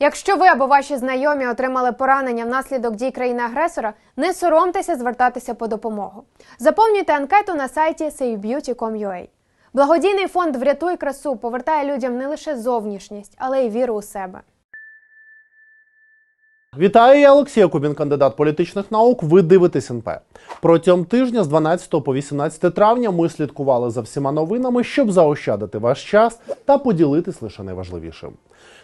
Якщо ви або ваші знайомі отримали поранення внаслідок дій країни-агресора, не соромтеся звертатися по допомогу. Заповнюйте анкету на сайті savebeauty.com.ua. Благодійний фонд Врятуй красу повертає людям не лише зовнішність, але й віру у себе. Вітаю, я Олексій Якубін, кандидат політичних наук. Ви дивитесь НП. Протягом тижня з 12 по 18 травня ми слідкували за всіма новинами, щоб заощадити ваш час та поділитись лише найважливішим.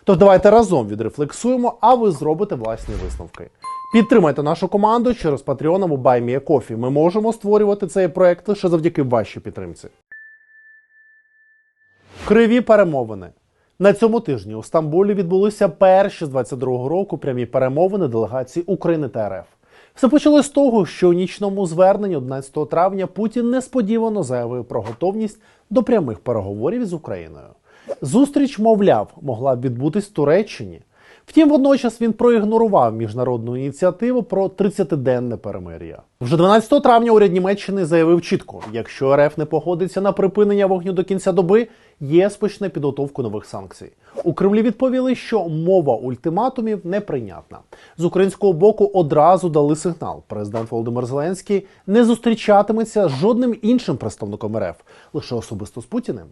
Тож давайте разом відрефлексуємо, а ви зробите власні висновки. Підтримайте нашу команду через Patreon або BuyMeACoffee. Ми можемо створювати цей проект лише завдяки вашій підтримці. Криві перемовини. На цьому тижні у Стамбулі відбулися перші з 22-го року прямі перемовини делегацій України та РФ. Все почалось з того, що у нічному зверненні 11 травня Путін несподівано заявив про готовність до прямих переговорів з Україною. Зустріч, мовляв, могла б відбутись в Туреччині. Втім, водночас він проігнорував міжнародну ініціативу про 30-денне перемир'я. Вже 12 травня уряд Німеччини заявив чітко: якщо РФ не погодиться на припинення вогню до кінця доби, ЄС почне підготовку нових санкцій. У Кремлі відповіли, що мова ультиматумів неприйнятна. З українського боку одразу дали сигнал. Президент Володимир Зеленський не зустрічатиметься з жодним іншим представником РФ, лише особисто з Путіним.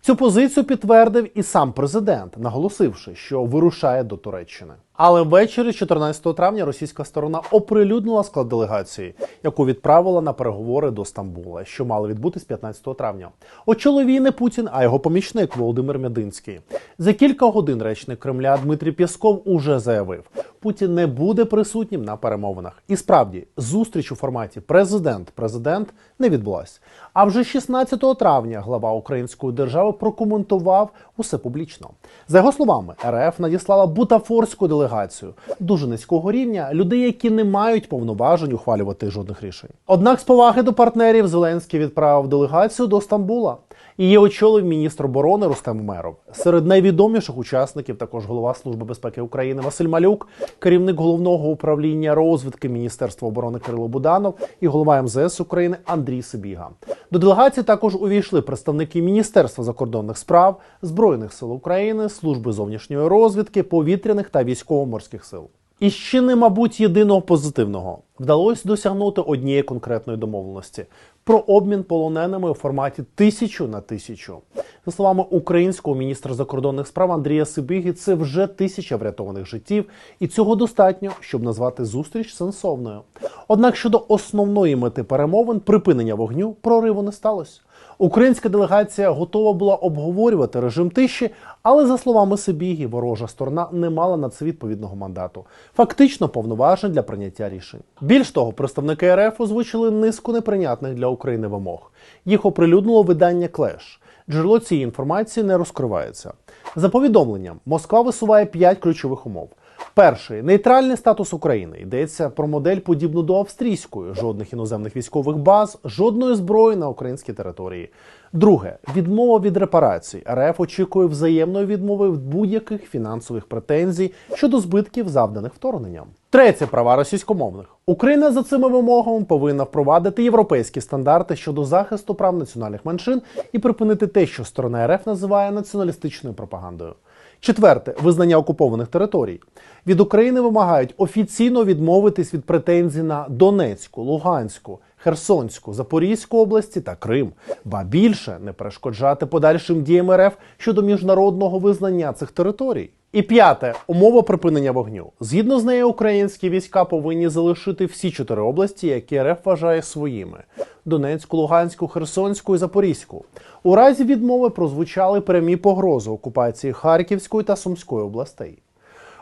Цю позицію підтвердив і сам президент, наголосивши, що вирушає до Туреччини. Але ввечері 14 травня російська сторона оприлюднила склад делегації, яку відправила на переговори до Стамбула, що мали відбутись 15 травня. Очоловій не Путін, а його помічник Володимир Мядинський. За кілька годин речник Кремля Дмитрій Пєсков уже заявив, Путін не буде присутнім на перемовинах. І справді, зустріч у форматі президент-президент не відбулась. А вже 16 травня глава української держави прокоментував усе публічно. За його словами, РФ надіслала бутафорську делегацію дуже низького рівня людей, які не мають повноважень ухвалювати жодних рішень. Однак, з поваги до партнерів Зеленський відправив делегацію до Стамбула. Її очолив міністр оборони Рустем Умеров. Серед найвідоміших учасників також голова Служби безпеки України Василь Малюк, керівник головного управління розвідки Міністерства оборони Кирило Буданов і голова МЗС України Андрій Сибіга. До делегації також увійшли представники Міністерства закордонних справ, Збройних сил України, служби зовнішньої розвідки, повітряних та військово-морських сил. І ще не, мабуть, єдиного позитивного вдалося досягнути однієї конкретної домовленості про обмін полоненими у форматі тисячу на тисячу. За словами українського міністра закордонних справ Андрія Сибігі, це вже тисяча врятованих життів, і цього достатньо, щоб назвати зустріч сенсовною. Однак щодо основної мети перемовин припинення вогню прориву не сталося. Українська делегація готова була обговорювати режим тиші, але за словами Сибіги, ворожа сторона не мала на це відповідного мандату, фактично повноважень для прийняття рішень. Більш того, представники РФ озвучили низку неприйнятних для України вимог. Їх оприлюднило видання Клеш. Джерело цієї інформації не розкривається. За повідомленням, Москва висуває п'ять ключових умов. Перший нейтральний статус України. Йдеться про модель подібну до австрійської, жодних іноземних військових баз, жодної зброї на українській території. Друге відмова від репарацій. РФ очікує взаємної відмови від будь-яких фінансових претензій щодо збитків, завданих вторгненням. Третє права російськомовних. Україна за цими вимогами повинна впровадити європейські стандарти щодо захисту прав національних меншин і припинити те, що сторона РФ називає націоналістичною пропагандою. Четверте визнання окупованих територій. Від України вимагають офіційно відмовитись від претензій на Донецьку, Луганську, Херсонську, Запорізьку області та Крим, ба більше не перешкоджати подальшим діям РФ щодо міжнародного визнання цих територій. І п'яте умова припинення вогню. Згідно з нею, українські війська повинні залишити всі чотири області, які РФ вважає своїми: Донецьку, Луганську, Херсонську і Запорізьку. У разі відмови прозвучали прямі погрози окупації Харківської та Сумської областей.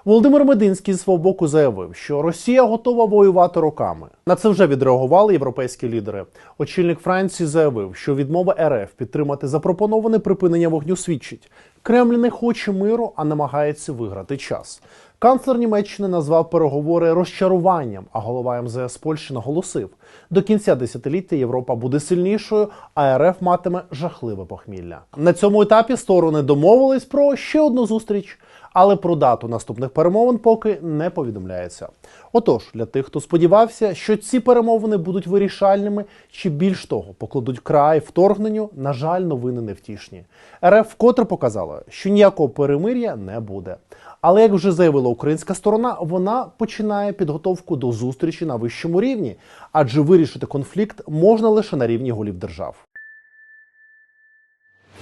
Володимир Мединський з свого боку заявив, що Росія готова воювати роками. На це вже відреагували європейські лідери. Очільник Франції заявив, що відмова РФ підтримати запропоноване припинення вогню свідчить. Кремль не хоче миру, а намагається виграти час. Канцлер Німеччини назвав переговори розчаруванням, а голова МЗС Польщі наголосив: до кінця десятиліття Європа буде сильнішою, а РФ матиме жахливе похмілля. На цьому етапі сторони домовились про ще одну зустріч. Але про дату наступних перемовин поки не повідомляється. Отож, для тих, хто сподівався, що ці перемовини будуть вирішальними, чи більш того, покладуть край вторгненню, на жаль, новини невтішні. РФ вкотре показала, що ніякого перемир'я не буде. Але як вже заявила українська сторона, вона починає підготовку до зустрічі на вищому рівні, адже вирішити конфлікт можна лише на рівні голів держав.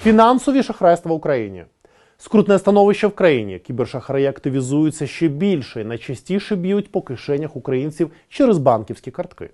Фінансові шахрайства в Україні. Скрутне становище в країні. Кібершахраї активізуються ще більше найчастіше б'ють по кишенях українців через банківські картки.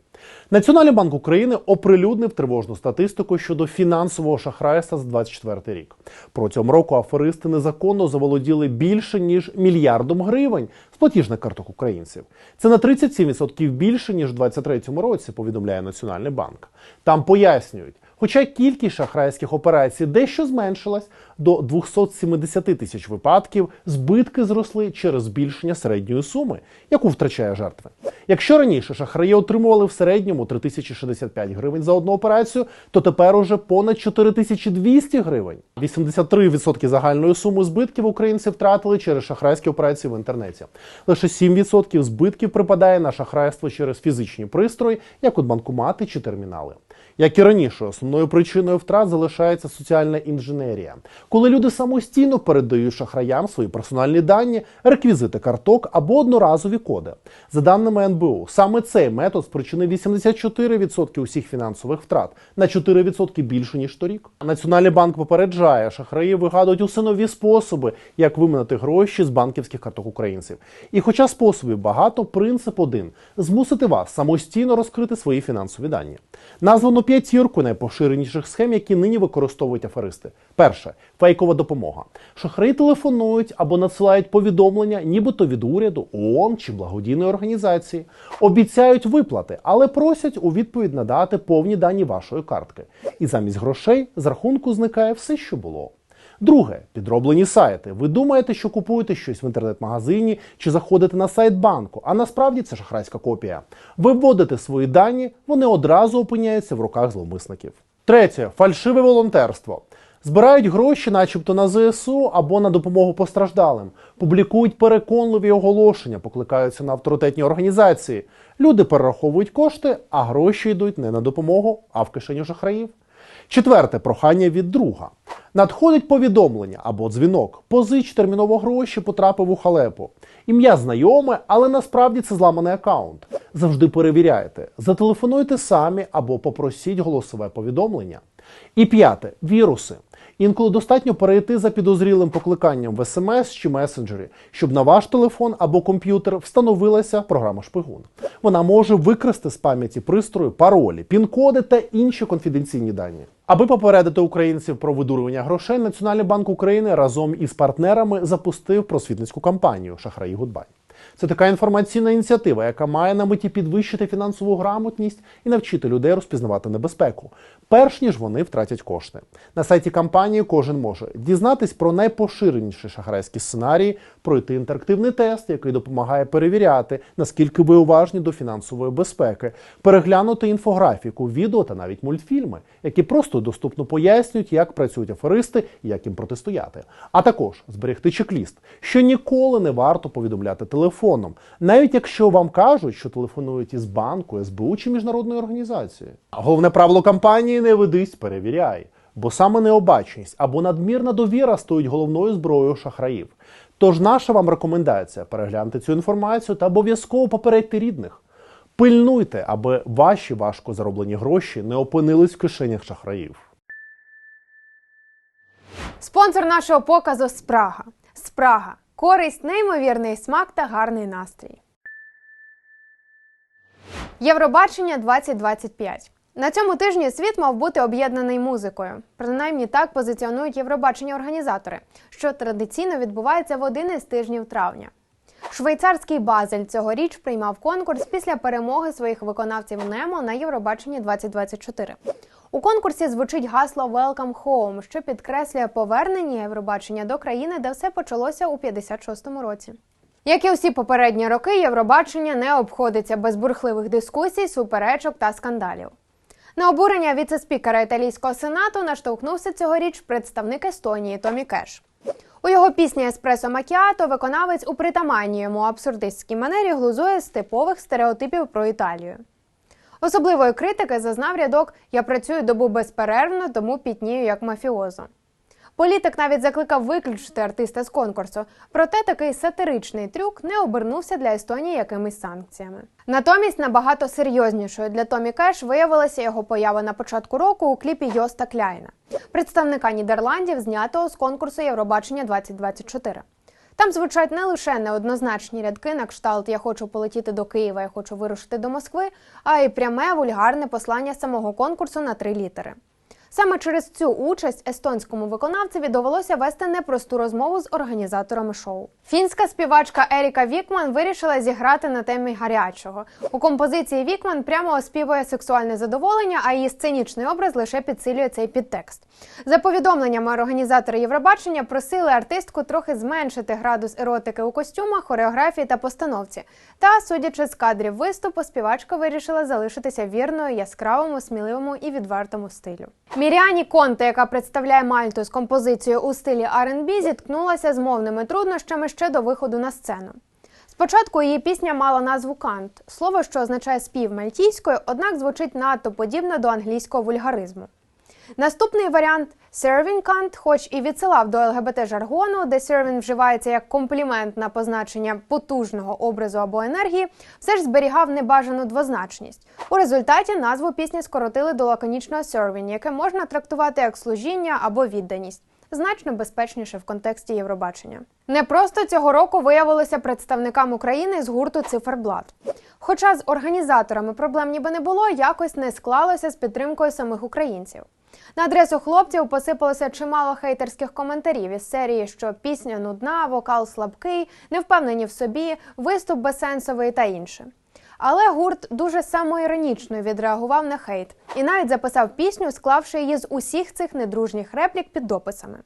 Національний банк України оприлюднив тривожну статистику щодо фінансового шахрайства за 2024 рік. Протягом року аферисти незаконно заволоділи більше ніж мільярдом гривень з платіжних карток українців. Це на 37% більше ніж у 2023 році. Повідомляє Національний банк. Там пояснюють. Хоча кількість шахрайських операцій дещо зменшилась до 270 тисяч випадків, збитки зросли через збільшення середньої суми, яку втрачає жертва. Якщо раніше шахраї отримували в середньому 3065 гривень за одну операцію, то тепер уже понад 4200 гривень. 83% загальної суми збитків українці втратили через шахрайські операції в інтернеті. Лише 7% збитків припадає на шахрайство через фізичні пристрої, як от банкомати чи термінали. Як і раніше, основною причиною втрат залишається соціальна інженерія, коли люди самостійно передають шахраям свої персональні дані, реквізити карток або одноразові коди. За даними НБУ, саме цей метод спричинив 84% усіх фінансових втрат на 4% більше ніж торік. Національний банк попереджає, шахраї вигадують усе нові способи, як виманити гроші з банківських карток українців. І хоча способів багато, принцип один змусити вас самостійно розкрити свої фінансові дані. Названо п'ятірку найпоширеніших схем, які нині використовують аферисти. Перше фейкова допомога. Шахраї телефонують або надсилають повідомлення, нібито від уряду, ООН чи благодійної організації. Обіцяють виплати, але просять у відповідь надати повні дані вашої картки. І замість грошей з рахунку зникає все, що було. Друге підроблені сайти. Ви думаєте, що купуєте щось в інтернет-магазині чи заходите на сайт банку, а насправді це шахрайська копія. Ви вводите свої дані, вони одразу опиняються в руках зловмисників. Третє фальшиве волонтерство. Збирають гроші, начебто на ЗСУ або на допомогу постраждалим, публікують переконливі оголошення, покликаються на авторитетні організації. Люди перераховують кошти, а гроші йдуть не на допомогу, а в кишеню шахраїв. Четверте прохання від друга. Надходить повідомлення або дзвінок. Позич терміново гроші потрапив у халепу. Ім'я знайоме, але насправді це зламаний аккаунт. Завжди перевіряйте. Зателефонуйте самі або попросіть голосове повідомлення. І п'яте віруси. Інколи достатньо перейти за підозрілим покликанням в смс чи месенджері, щоб на ваш телефон або комп'ютер встановилася програма шпигун. Вона може викрасти з пам'яті пристрою паролі, пін-коди та інші конфіденційні дані. Аби попередити українців про видурювання грошей, Національний банк України разом із партнерами запустив просвітницьку кампанію Шахраї Гудбай. Це така інформаційна ініціатива, яка має на меті підвищити фінансову грамотність і навчити людей розпізнавати небезпеку, перш ніж вони втратять кошти. На сайті кампанії кожен може дізнатись про найпоширеніші шахрайські сценарії, пройти інтерактивний тест, який допомагає перевіряти, наскільки ви уважні до фінансової безпеки, переглянути інфографіку, відео та навіть мультфільми, які просто доступно пояснюють, як працюють аферисти і як їм протистояти. А також зберегти чек-ліст, що ніколи не варто повідомляти телефоном, навіть якщо вам кажуть, що телефонують із банку, СБУ чи міжнародної організації. Головне правило кампанії не ведись, перевіряй. Бо саме необачність або надмірна довіра стоїть головною зброєю шахраїв. Тож наша вам рекомендація перегляньте цю інформацію та обов'язково попередьте рідних. Пильнуйте, аби ваші важко зароблені гроші не опинились в кишенях шахраїв. Спонсор нашого показу Спрага. Спрага. Користь, неймовірний смак та гарний настрій. Євробачення 2025. На цьому тижні світ мав бути об'єднаний музикою. Принаймні так позиціонують Євробачення організатори, що традиційно відбувається в один із тижнів травня. Швейцарський Базель цьогоріч приймав конкурс після перемоги своїх виконавців Немо на Євробаченні 2024. У конкурсі звучить гасло «Welcome Home», що підкреслює повернення Євробачення до країни, де все почалося у 56-му році. Як і усі попередні роки, Євробачення не обходиться без бурхливих дискусій, суперечок та скандалів. На обурення віце-спікера італійського сенату наштовхнувся цьогоріч представник Естонії Томі Кеш. У його пісні Еспресо Макіато виконавець у притаманній йому абсурдистській манері глузує з типових стереотипів про Італію. Особливої критики зазнав рядок Я працюю добу безперервно, тому пітнію як мафіозо. Політик навіть закликав виключити артиста з конкурсу, проте такий сатиричний трюк не обернувся для Естонії якимись санкціями. Натомість набагато серйознішою для Томі Кеш виявилася його поява на початку року у кліпі Йоста Кляйна, представника Нідерландів, знятого з конкурсу Євробачення 2024. Там звучать не лише неоднозначні рядки на кшталт Я хочу полетіти до Києва, я хочу вирушити до Москви, а й пряме вульгарне послання самого конкурсу на три літери. Саме через цю участь естонському виконавцеві довелося вести непросту розмову з організаторами шоу. Фінська співачка Еріка Вікман вирішила зіграти на темі гарячого. У композиції Вікман прямо оспівує сексуальне задоволення, а її сценічний образ лише підсилює цей підтекст. За повідомленнями організатори Євробачення просили артистку трохи зменшити градус еротики у костюмах, хореографії та постановці. Та, судячи з кадрів виступу, співачка вирішила залишитися вірною яскравому, сміливому і відвертому стилю. Міріані Конте, яка представляє Мальту з композицією у стилі R&B, зіткнулася з мовними труднощами ще до виходу на сцену. Спочатку її пісня мала назву кант, слово, що означає спів мальтійською, однак звучить надто подібно до англійського вульгаризму. Наступний варіант serving cunt, хоч і відсилав до ЛГБТ жаргону, де serving вживається як комплімент на позначення потужного образу або енергії, все ж зберігав небажану двозначність. У результаті назву пісні скоротили до лаконічного serving, яке можна трактувати як служіння або відданість. Значно безпечніше в контексті Євробачення. Не просто цього року виявилося представникам України з гурту Циферблат. Хоча з організаторами проблем ніби не було, якось не склалося з підтримкою самих українців. На адресу хлопців посипалося чимало хейтерських коментарів із серії, що пісня нудна, вокал слабкий, невпевнені в собі, виступ безсенсовий та інше. Але гурт дуже самоіронічно відреагував на хейт і навіть записав пісню, склавши її з усіх цих недружніх реплік під дописами.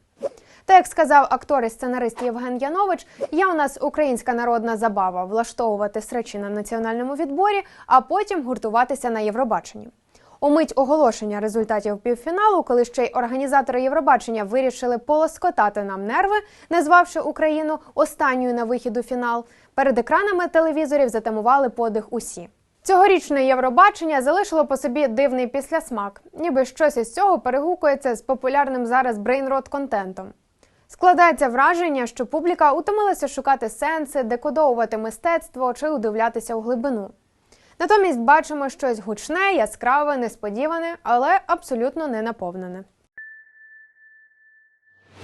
Та як сказав актор і сценарист Євген Янович, є у нас українська народна забава влаштовувати сречі на національному відборі, а потім гуртуватися на Євробаченні. У мить оголошення результатів півфіналу, коли ще й організатори Євробачення вирішили полоскотати нам нерви, назвавши Україну останньою на вихід у фінал, перед екранами телевізорів затамували подих усі. Цьогорічне Євробачення залишило по собі дивний післясмак, ніби щось із цього перегукується з популярним зараз брейнрот контентом. Складається враження, що публіка утомилася шукати сенси, декодовувати мистецтво чи удивлятися у глибину. Натомість бачимо щось гучне, яскраве, несподіване, але абсолютно не наповнене.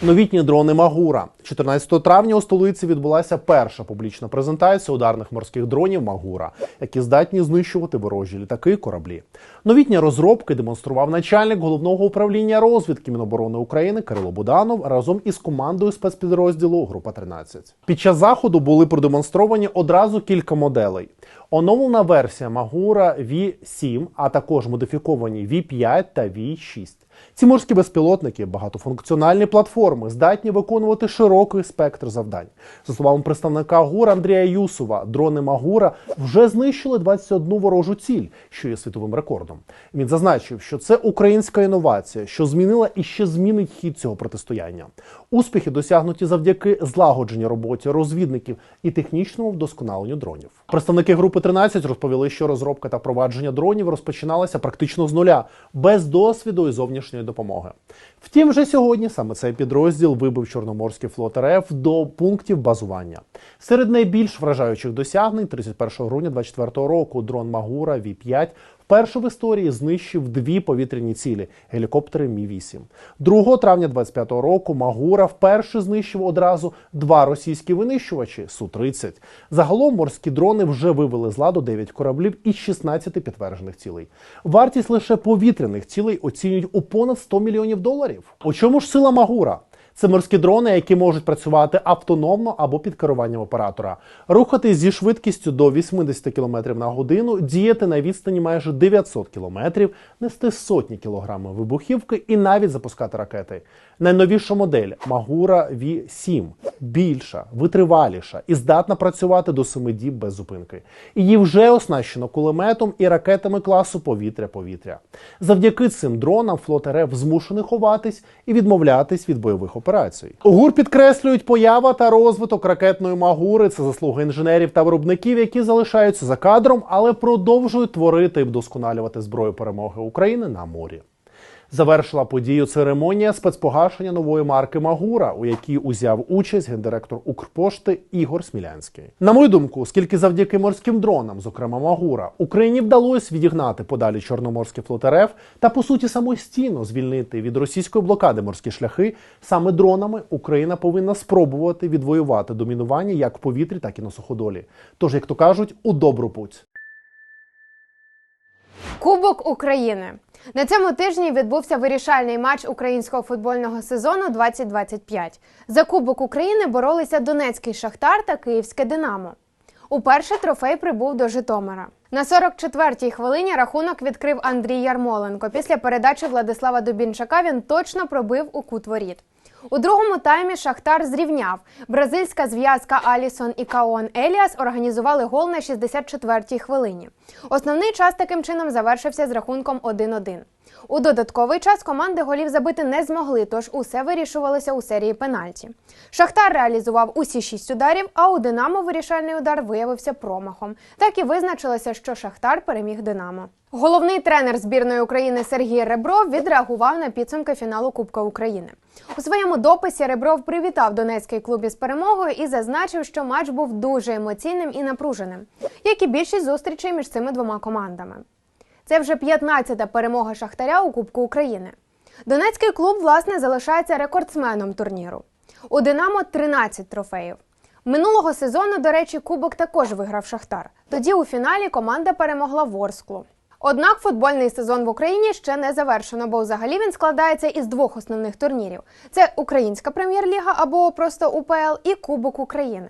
Новітні дрони Магура. 14 травня у столиці відбулася перша публічна презентація ударних морських дронів Магура, які здатні знищувати ворожі літаки кораблі. Новітні розробки демонстрував начальник головного управління розвідки Міноборони України Кирило Буданов разом із командою спецпідрозділу Група 13. Під час заходу були продемонстровані одразу кілька моделей. Оновлена версія Магура V7, а також модифіковані V5 та V6. Ці морські безпілотники, багатофункціональні платформи, здатні виконувати широкий спектр завдань. За словами представника ГУР Андрія Юсова, дрони Магура вже знищили 21 ворожу ціль, що є світовим рекордом. Він зазначив, що це українська інновація, що змінила і ще змінить хід цього протистояння. Успіхи досягнуті завдяки злагодженій роботі розвідників і технічному вдосконаленню дронів. Представники групи 13 розповіли, що розробка та впровадження дронів розпочиналася практично з нуля, без досвіду і зовнішньої допомоги. Втім, вже сьогодні саме цей підрозділ вибив Чорноморський флот РФ до пунктів базування. Серед найбільш вражаючих досягнень 31 грудня 2024 року дрон Магура Ві-5 вперше в історії знищив дві повітряні цілі гелікоптери Мі 8 2 травня 25 року Магура вперше знищив одразу два російські винищувачі су 30 Загалом морські дрони вже вивели з ладу 9 кораблів із 16 підтверджених цілей. Вартість лише повітряних цілей оцінюють у понад 100 мільйонів доларів. У чому ж сила Магура? Це морські дрони, які можуть працювати автономно або під керуванням оператора, рухатись зі швидкістю до 80 км на годину, діяти на відстані майже 900 км, нести сотні кілограмів вибухівки і навіть запускати ракети. Найновіша модель Магура V7 більша, витриваліша і здатна працювати до 7 діб без зупинки. Її вже оснащено кулеметом і ракетами класу повітря-повітря. Завдяки цим дронам флот РФ змушений ховатись і відмовлятись від бойових операцій. Операцій. ГУР підкреслюють поява та розвиток ракетної магури. Це заслуга інженерів та виробників, які залишаються за кадром, але продовжують творити і вдосконалювати зброю перемоги України на морі. Завершила подію церемонія спецпогашення нової марки Магура, у якій узяв участь гендиректор Укрпошти Ігор Смілянський. На мою думку, оскільки завдяки морським дронам, зокрема Магура, Україні вдалося відігнати подалі Чорноморський флот РФ та по суті самостійно звільнити від російської блокади морські шляхи, саме дронами Україна повинна спробувати відвоювати домінування як в повітрі, так і на суходолі. Тож, як то кажуть, у добру путь. Кубок України на цьому тижні відбувся вирішальний матч українського футбольного сезону 2025. За Кубок України боролися Донецький Шахтар та Київське Динамо. Уперше трофей прибув до Житомира. На 44-й хвилині рахунок відкрив Андрій Ярмоленко. Після передачі Владислава Дубінчака він точно пробив у кут воріт. У другому таймі Шахтар зрівняв. Бразильська зв'язка Алісон і Каон Еліас організували гол на 64-й хвилині. Основний час таким чином завершився з рахунком 1-1. У додатковий час команди голів забити не змогли, тож усе вирішувалося у серії пенальті. Шахтар реалізував усі шість ударів, а у Динамо вирішальний удар виявився промахом. Так і визначилося, що Шахтар переміг Динамо. Головний тренер збірної України Сергій Ребров відреагував на підсумки фіналу Кубка України. У своєму дописі Ребров привітав донецький клуб із перемогою і зазначив, що матч був дуже емоційним і напруженим, як і більшість зустрічей між цими двома командами. Це вже 15-та перемога Шахтаря у Кубку України. Донецький клуб, власне, залишається рекордсменом турніру. У Динамо 13 трофеїв. Минулого сезону, до речі, Кубок також виграв Шахтар. Тоді у фіналі команда перемогла Ворсклу. Однак футбольний сезон в Україні ще не завершено, бо взагалі він складається із двох основних турнірів: це Українська прем'єр-ліга або просто УПЛ і Кубок України.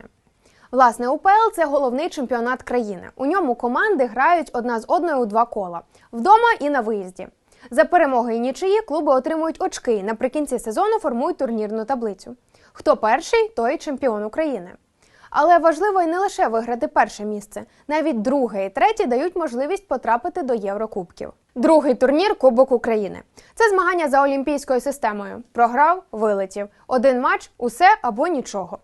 Власне, УПЛ це головний чемпіонат країни. У ньому команди грають одна з одною у два кола вдома і на виїзді. За перемоги і нічиї клуби отримують очки. і Наприкінці сезону формують турнірну таблицю. Хто перший, той чемпіон України. Але важливо і не лише виграти перше місце. Навіть друге і третє дають можливість потрапити до Єврокубків. Другий турнір Кубок України. Це змагання за олімпійською системою. Програв, вилетів. Один матч усе або нічого.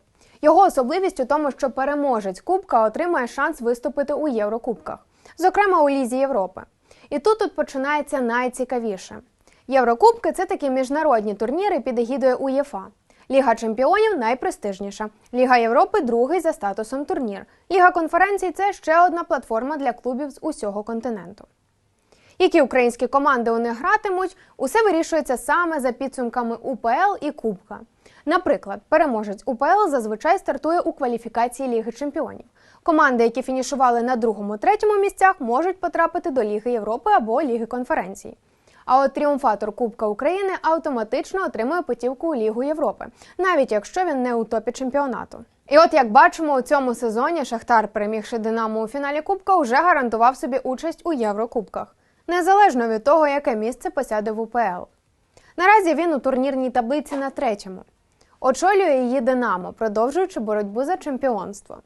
Його особливість у тому, що переможець Кубка отримає шанс виступити у Єврокубках, зокрема у Лізі Європи. І тут тут починається найцікавіше. Єврокубки це такі міжнародні турніри під егідою УЄФА. Ліга чемпіонів найпрестижніша. Ліга Європи другий за статусом турнір. Ліга конференцій це ще одна платформа для клубів з усього континенту. Які українські команди у них гратимуть, усе вирішується саме за підсумками УПЛ і Кубка. Наприклад, переможець УПЛ зазвичай стартує у кваліфікації Ліги Чемпіонів. Команди, які фінішували на другому-третьому місцях, можуть потрапити до Ліги Європи або Ліги конференцій. А от тріумфатор Кубка України автоматично отримує путівку у Лігу Європи, навіть якщо він не у топі чемпіонату. І от як бачимо, у цьому сезоні Шахтар, перемігши Динамо у фіналі Кубка, вже гарантував собі участь у Єврокубках, незалежно від того, яке місце посяде в УПЛ. Наразі він у турнірній таблиці на третьому. Очолює її Динамо, продовжуючи боротьбу за чемпіонство.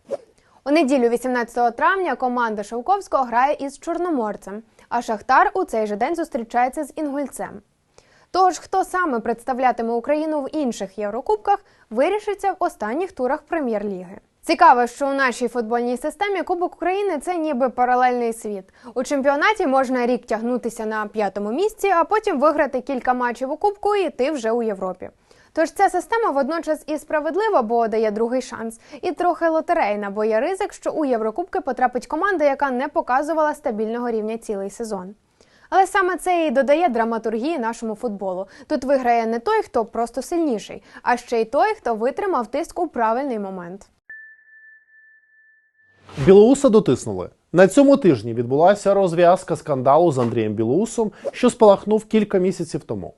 У неділю, 18 травня, команда Шовковського грає із Чорноморцем, а Шахтар у цей же день зустрічається з Інгульцем. Тож, хто саме представлятиме Україну в інших Єврокубках, вирішиться в останніх турах прем'єр-ліги. Цікаво, що у нашій футбольній системі Кубок України це ніби паралельний світ. У чемпіонаті можна рік тягнутися на п'ятому місці, а потім виграти кілька матчів у Кубку і йти вже у Європі. Тож ця система водночас і справедлива, бо дає другий шанс, і трохи лотерейна, бо є ризик, що у Єврокубки потрапить команда, яка не показувала стабільного рівня цілий сезон. Але саме це і додає драматургії нашому футболу. Тут виграє не той, хто просто сильніший, а ще й той, хто витримав тиск у правильний момент. Білоуса дотиснули. На цьому тижні відбулася розв'язка скандалу з Андрієм Білоусом, що спалахнув кілька місяців тому.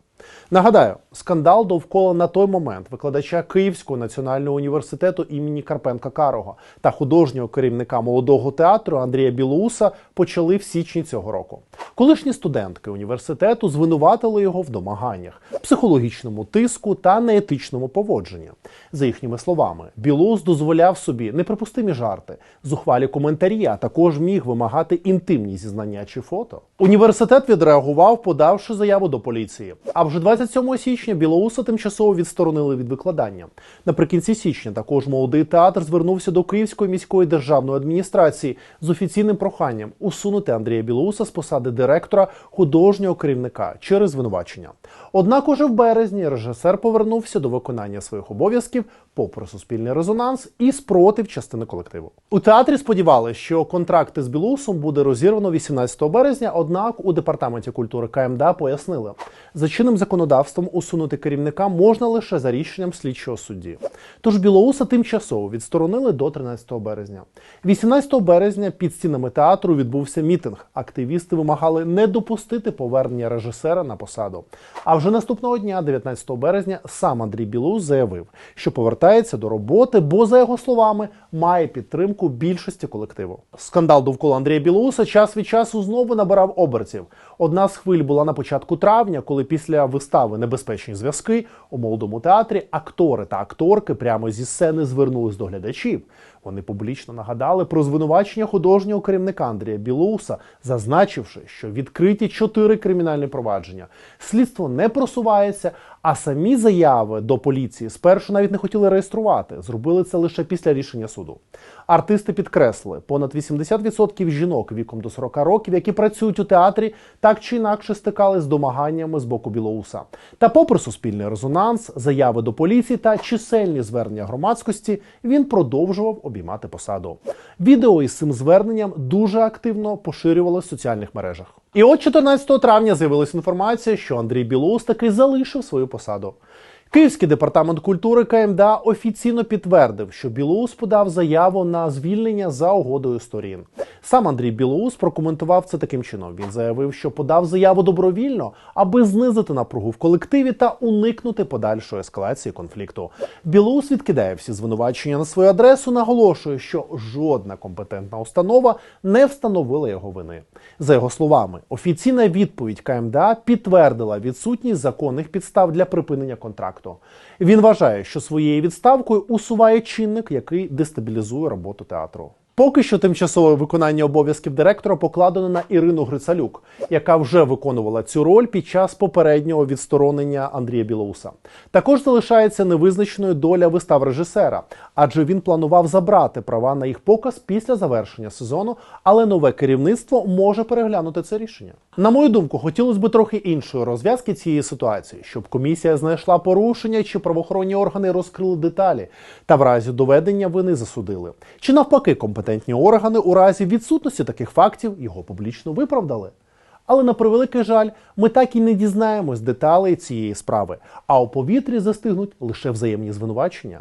Нагадаю, скандал довкола на той момент викладача Київського національного університету імені Карпенка Карого та художнього керівника молодого театру Андрія Білоуса почали в січні цього року. Колишні студентки університету звинуватили його в домаганнях, психологічному тиску та неетичному поводженні. За їхніми словами, Білоус дозволяв собі неприпустимі жарти, зухвалі коментарі, а також міг вимагати інтимні зізнання чи фото. Університет відреагував, подавши заяву до поліції. А вже 27 січня Білоуса тимчасово відсторонили від викладання. Наприкінці січня також молодий театр звернувся до Київської міської державної адміністрації з офіційним проханням усунути Андрія Білоуса з посади директора художнього керівника через звинувачення. Однак уже в березні режисер повернувся до виконання своїх обов'язків попри суспільний резонанс і спротив частини колективу. У театрі сподівалися, що контракти з Білоусом буде розірвано 18 березня. Однак у департаменті культури КМДА пояснили, за чинним законодавством усунути керівника можна лише за рішенням слідчого судді. Тож Білоуса тимчасово відсторонили до 13 березня. 18 березня під стінами театру відбувся мітинг. Активісти вимагали не допустити повернення режисера на посаду. А вже наступного дня, 19 березня, сам Андрій Білоус заявив, що повертається до роботи, бо, за його словами, має підтримку більшості колективу. Скандал довкола Андрія Білоуса час від часу знову набирав обертів. Одна з хвиль була на початку травня, коли після вистави Небезпечні зв'язки у молодому театрі актори та акторки прямо зі сцени звернулись до глядачів. Вони публічно нагадали про звинувачення художнього керівника Андрія Білоуса, зазначивши, що відкриті чотири кримінальні провадження. Слідство не просувається, а самі заяви до поліції спершу навіть не хотіли реєструвати. Зробили це лише після рішення суду. Артисти підкреслили, понад 80% жінок віком до 40 років, які працюють у театрі, так чи інакше стикались з домаганнями з боку Білоуса. Та, попри суспільний резонанс, заяви до поліції та чисельні звернення громадськості, він продовжував обіймати посаду. Відео із цим зверненням дуже активно поширювалося в соціальних мережах. І от 14 травня з'явилася інформація, що Андрій Білоус таки залишив свою посаду. Київський департамент культури КМДА офіційно підтвердив, що Білоус подав заяву на звільнення за угодою сторін. Сам Андрій Білоус прокоментував це таким чином. Він заявив, що подав заяву добровільно, аби знизити напругу в колективі та уникнути подальшої ескалації конфлікту. Білоус відкидає всі звинувачення на свою адресу, наголошує, що жодна компетентна установа не встановила його вини. За його словами, офіційна відповідь КМДА підтвердила відсутність законних підстав для припинення контракту. Він вважає, що своєю відставкою усуває чинник, який дестабілізує роботу театру. Поки що тимчасове виконання обов'язків директора покладено на Ірину Грицалюк, яка вже виконувала цю роль під час попереднього відсторонення Андрія Білоуса. Також залишається невизначеною доля вистав режисера, адже він планував забрати права на їх показ після завершення сезону, але нове керівництво може переглянути це рішення. На мою думку, хотілося б трохи іншої розв'язки цієї ситуації, щоб комісія знайшла порушення чи правоохоронні органи розкрили деталі та в разі доведення вини засудили. Чи навпаки, компетентні органи у разі відсутності таких фактів його публічно виправдали. Але на превеликий жаль, ми так і не дізнаємось деталей цієї справи, а у повітрі застигнуть лише взаємні звинувачення,